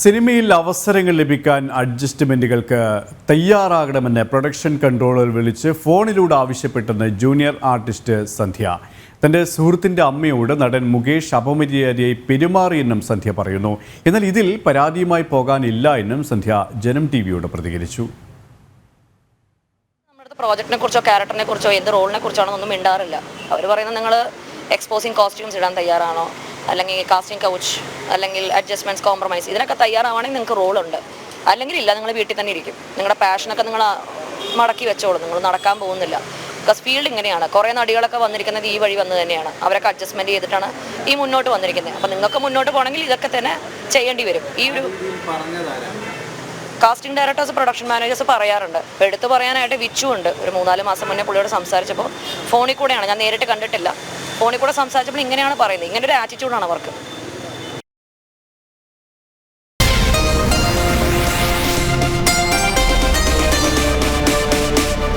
സിനിമയിൽ അവസരങ്ങൾ ലഭിക്കാൻ അഡ്ജസ്റ്റ്മെന്റുകൾക്ക് തയ്യാറാകണമെന്ന് പ്രൊഡക്ഷൻ കൺട്രോളർ വിളിച്ച് ഫോണിലൂടെ ആവശ്യപ്പെട്ടെന്ന് ജൂനിയർ ആർട്ടിസ്റ്റ് സന്ധ്യ. തന്റെ സുഹൃത്തിന്റെ അമ്മയോട് നടൻ മുകേഷ് അപമര്യാദയായി പെരുമാറിയെന്നും സന്ധ്യ പറയുന്നു. എന്നാൽ ഇതിൽ പരാതിയുമായി പോകാനില്ല എന്നും സന്ധ്യ ജനം ടി വിയോട് പ്രതികരിച്ചു. പ്രോജക്റ്റിനെ കുറിച്ചോ ക്യാരക്ടറിനെ കുറിച്ചോ എന്ത് റോളിനെ കുറിച്ചാണോ ഒന്നും മിണ്ടാറില്ല. അവർ പറയുന്നത് നിങ്ങൾ എക്സ്പോസിങ് കോസ്റ്റ്യൂംസ് ഇടാൻ തയ്യാറാണോ? അല്ലെങ്കിൽ കാസ്റ്റിംഗ് കൗച്ച് അല്ലെങ്കിൽ അഡ്ജസ്റ്റ്മെന്റ്സ് കോംപ്രമൈസ് ഇതിനൊക്കെ തയ്യാറാവണമെങ്കിൽ നിങ്ങൾക്ക് റോളുണ്ട് അല്ലെങ്കിൽ ഇല്ല നിങ്ങൾ വീട്ടിൽ തന്നെ ഇരിക്കും. നിങ്ങളുടെ പാഷനൊക്കെ നിങ്ങൾ മടക്കി വെച്ചോളൂ. നിങ്ങൾ നടക്കാൻ പോകുന്നില്ല. ബിക്കോസ് ഫീൽഡ് ഇങ്ങനെയാണ്. കുറേ നടികളൊക്കെ വന്നിരിക്കുന്നത് ഈ വഴി വന്നു തന്നെയാണ്. അവരൊക്കെ അഡ്ജസ്റ്റ്മെന്റ് ചെയ്തിട്ടാണ് ഈ മുന്നോട്ട് വന്നിരിക്കുന്നത്. അപ്പം നിങ്ങൾക്ക് മുന്നോട്ട് പോകണമെങ്കിൽ ഇതൊക്കെ തന്നെ ചെയ്യേണ്ടി വരും. ഈ ഒരു കാസ്റ്റിംഗ് ഡയറക്ടേഴ്സ് പ്രൊഡക്ഷൻ മാനേജേഴ്സ് പറയാറുണ്ട്. എടുത്ത് എടുത്തു പറയാനായിട്ട് വിച്ചു ഉണ്ട്. ഒരു മൂന്നാൽ മാസം മുന്നേ പുള്ളിയോട് സംസാരിച്ചപ്പോൾ ഫോണിൽ കൂടെയാണ്. ഞാൻ നേരിട്ട് കണ്ടിട്ടില്ല. ഫോണിൽ കൂടെ സംസാരിച്ചപ്പോൾ ഇങ്ങനെയാണ് പറയുന്നത്. ഇങ്ങനെ ഒരു ആറ്റിറ്റ്യൂഡാണ് അവർക്ക്.